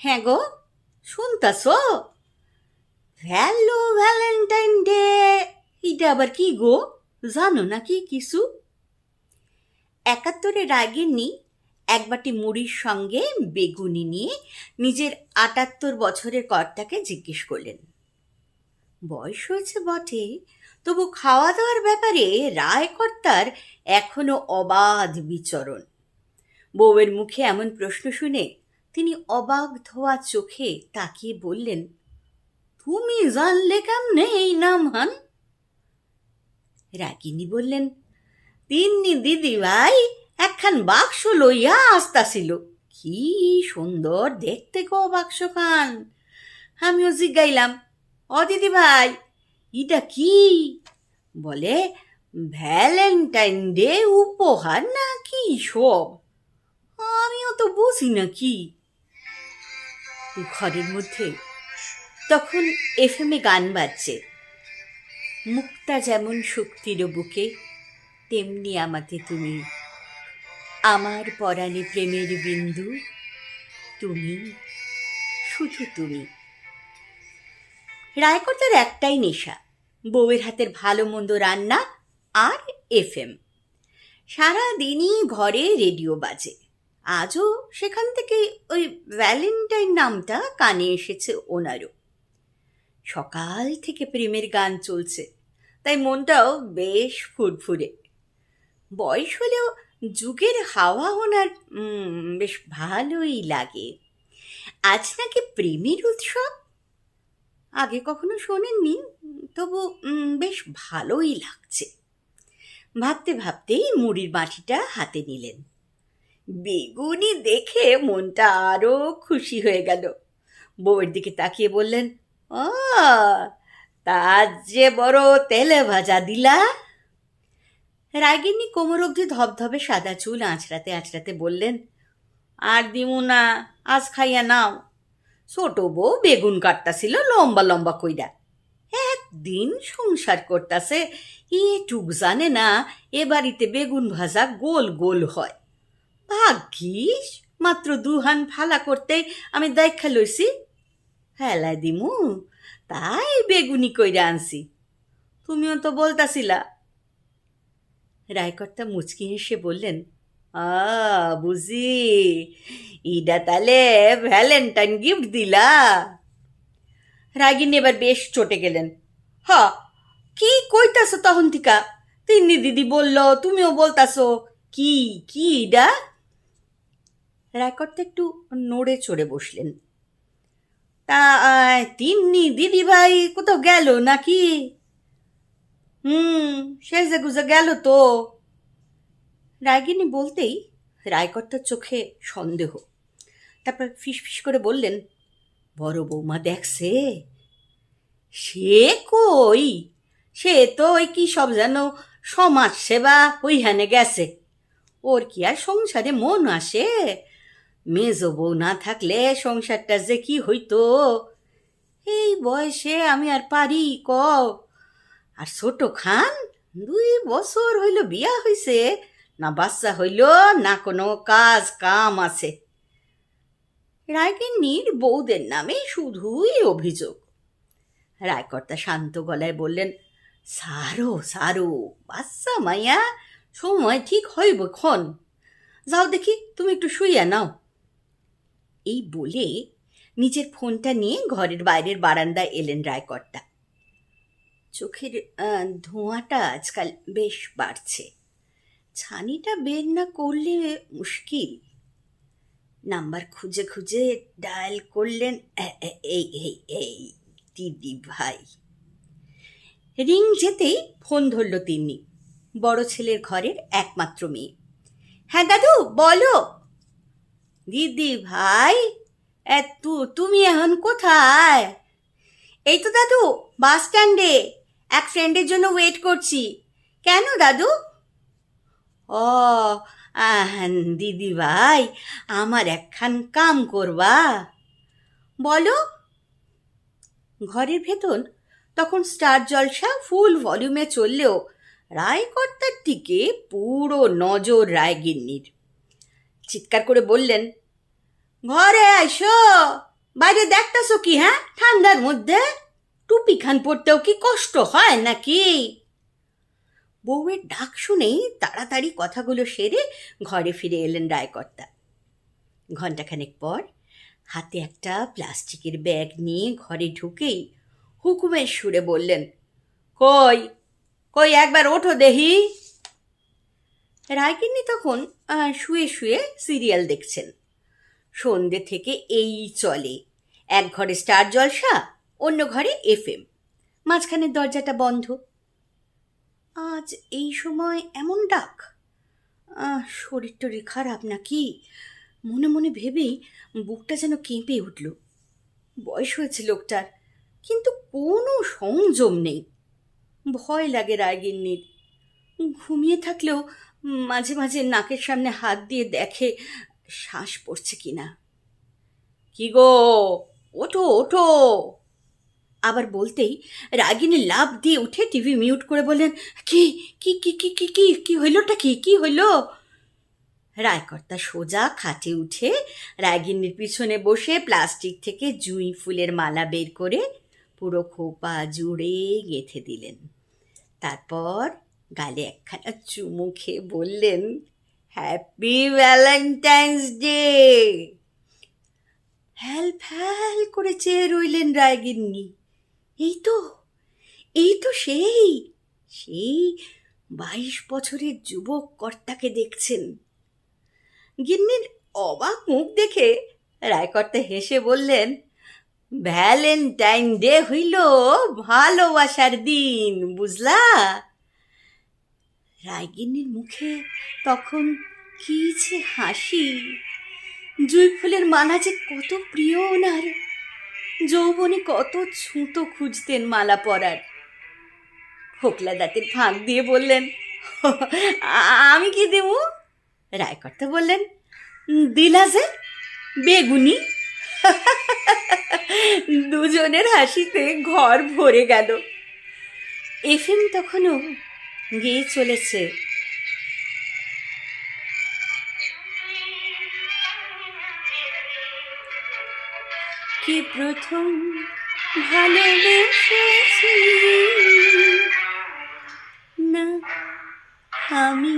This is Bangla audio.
হ্যাঁ গো, শুনতাছ? ভ্যালো ভ্যালেন্টাইন ডে। এটা আবার কি গো? জানো নাকি কিছু? একাত্তরে রাগেননি এক বাটি মুড়ির সঙ্গে বেগুনি নিয়ে নিজের আটাত্তর বছরের কর্তাকে জিজ্ঞেস করলেন। বয়স হয়েছে বটে, তবু খাওয়া দাওয়ার ব্যাপারে রায়কর্তার এখনও অবাধ বিচরণ। বউয়ের মুখে এমন প্রশ্ন শুনে তিনি অবাক ধোয়া চোখে তাকিয়ে বললেন, তুমি জানলে কেমনে এই নাম, হান? রাগিনী বললেন, তিন্নি দিদি ভাই একখান বাক্স লইয়া আসতাছিল। কি সুন্দর দেখতে গো বাক্স খান আমিও জিজ্ঞাইলাম, অ দিদি ভাই ইটা কি? বলে, ভ্যালেন্টাইন ডে উপহার না কি সব? আমিও তো বুঝি না কি। ঘরের মধ্যে। তখন এফএমে গান বাজছে। মুক্তা যেমন শক্তির বুকে, তেমনি আমাকে তুমি। আমার পরাণে প্রেমের বিন্দু, তুমি শুধু তুমি। রায়কর্তার একটাই নেশা, বউয়ের হাতের ভালো মন্দ রান্না আর এফএম। সারাদিনই ঘরে রেডিও বাজে। আজও সেখান থেকে ওই ভ্যালেন্টাইন নামটা কানে এসেছে ওনারও। সকাল থেকে প্রেমের গান চলছে, তাই মনটাও বেশ ফুরফুরে। বয়স হলেও যুগের হাওয়া ওনার বেশ ভালোই লাগে। আজ নাকি প্রেমের উৎসব? আগে কখনো শোনেননি, তবু বেশ ভালোই লাগছে। ভাবতে ভাবতেই মুড়ির বাটিটা হাতে নিলেন। বেগুনি দেখে মনটা আরও খুশি হয়ে গেল। বউয়ের দিকে তাকিয়ে বললেন ও তার যে বড় তেলে ভাজা দিলা? রাগিনী কোমর অবধি ধবধবে সাদা চুল আঁচড়াতে আঁচড়াতে বললেন, আর দিমু না, আজ খাইয়া নাও। ছোট বউ বেগুন কাটতাছিল লম্বা লম্বা কইরা। একদিন সংসার করতাছে, এটুক জানে না, এ বাড়িতে বেগুন ভাজা গোল গোল হয়। ভাগ্যিস, মাত্র দুহান ফালা করতেই আমি দেখা লইছি। হেলাই দিমু, তাই বেগুনি কইরা আনছি। তুমিও তো বলতাছিলা। রায়কর্তা মুচকি হেসে বললেন, আ, বুঝি, ইডা তালে ভ্যালেন্টাইন গিফট দিলা? রাগিনী এবার বেশ চটে গেলেন, হ, কি কইতাছো তখন থিকা? তিন্নি দিদি বলল, তুমিও বলতাছো, কি কি ইডা? রায়কর্তা একটু নড়ে চড়ে বসলেন। তা তিন্নি দিদি ভাই কোথাও গেল নাকি? হুম সেজে গুজে গেল তো। রাগিনী বলতেই রায়কর্তার চোখে সন্দেহ। তারপর ফিসফিস করে বললেন, বড় বৌমা দেখছে? সে কই? সে তো ওই কি সব যেন সমাজ সেবা ওইখানে গেছে। ওর কি আর সংসারে মন আসে? মেজ বউ না থাকলে সংসারটা যে কি হইতো? এই বয়সে আমি আর পারি ক? আর ছোট খান, দুই বছর হইল বিয়া হইছে, না বাচ্চা হইল, না কোনো কাজ কাম আছে। রায়কিন্নির বউদের নামে শুধুই অভিযোগ। রায়কর্তা শান্ত গলায় বললেন, সারো সারো, বাচ্চা মাইয়া, সময় ঠিক হইব ক্ষণ যাও দেখি, তুমি একটু শুইয়া নাও। এই বলে নিজের ফোনটা নিয়ে ঘরের বাইরের বারান্দায় এলেন রায়কর্তা। চোখের ধোঁয়াটা আজকাল বেশ বাড়ছে। ছানিটা বের না করলে মুশকিল। নাম্বার খুঁজে খুঁজে ডায়াল করলেন এই এই এই, দিদি ভাই। রিং যেতেই ফোন ধরল তিনি বড় ছেলের ঘরের একমাত্র মেয়ে। হ্যাঁ দাদু, বলো। দিদি ভাই এ, তু তুমি এখন কোথায়? এই তো দাদু বাস স্ট্যান্ডে। এক ফ্রেন্ডের জন্য ওয়েট করছি। কেন দাদু? ও দিদি ভাই আমার একখান কাম করবা। বলো। ঘরের ভেতর তখন স্টার জলসা ফুল ভলিউমে চললেও রায়কর্তার দিকে পুরো নজর রায়গিন্নির। চিৎকার করে বললেন ঘরে আইসো। বাইরে দেখতেছো কি হ্যাঁ? ঠান্ডার মধ্যে? টুপি খান পরতেও কি কষ্ট হয় নাকি? বউয়ের ডাক শুনেই তাড়াতাড়ি কথাগুলো সেরে ঘরে ফিরে এলেন রায়কর্তা। ঘণ্টাখানেক পর হাতে একটা প্লাস্টিকের ব্যাগ নিয়ে ঘরে ঢুকেই হুকুমের সুরে বললেন, কই কই একবার ওঠো দেহি। রায়কিন্নি তখন শুয়ে শুয়ে সিরিয়াল দেখছেন। সন্ধে থেকে এই চলে। এক ঘরে স্টার জলসা, অন্য ঘরে এফএম। মাঝখানের দরজাটা বন্ধ। আজ এই সময় এমন ডাক। শরীর টরীর খারাপ নাকি? মনে মনে ভেবেই বুকটা যেন কেঁপে উঠল। বয়স হয়েছে লোকটার, কিন্তু কোনো সংযম নেই। ভয় লাগে রায়গিন্নির। ঘুমিয়ে থাকলেও মাঝে মাঝে নাকের সামনে হাত দিয়ে দেখে শ্বাস পড়ছে কিনা। কি গো? ওঠো ওঠো। আবার বলতেই রাগিনী লাভ দিয়ে উঠে টিভি মিউট করে বললেন কি কি কি কি কি কি কি হইলটা কি? কি হইল? রায়কর্তা সোজা খাটে উঠে রাগিনীর পিছনে বসে প্লাস্টিক থেকে জুঁই ফুলের মালা বের করে পুরো খোপা জুড়ে গেঁথে দিলেন। তারপর গালে একখানা চুমু খেয়ে বললেন হ্যাপি ভ্যালেন্টাইন্স ডে হ্যাল ফ্যাল করে চেয়ে রইলেন রায়গিন্নি। এই তো এই তো সেই সেই বাইশ বছরের যুবক কর্তাকে দেখছেন। গিন্নির অবাক মুখ দেখে রায়কর্তা হেসে বললেন, ভ্যালেন্টাইন ডে হইল ভালোবাসার দিন, বুঝলা? রায়গিন্নির মুখে তখন কি যে হাসি। জুই ফুলের মালা যে কত প্রিয় ওনার। যৌবনে কত ছুঁতো খুঁজতেন মালা পরার। ফোকলা দাঁতের ফাঁক দিয়ে বললেন, আমি কি দেবো? রায়কর্তা বললেন দিলা যে বেগুনি। দুজনের হাসিতে ঘর ভরে গেল। এফএম তখনও গেয়ে চলেছে। কি প্রথম ভালোবেসেছি? না আমি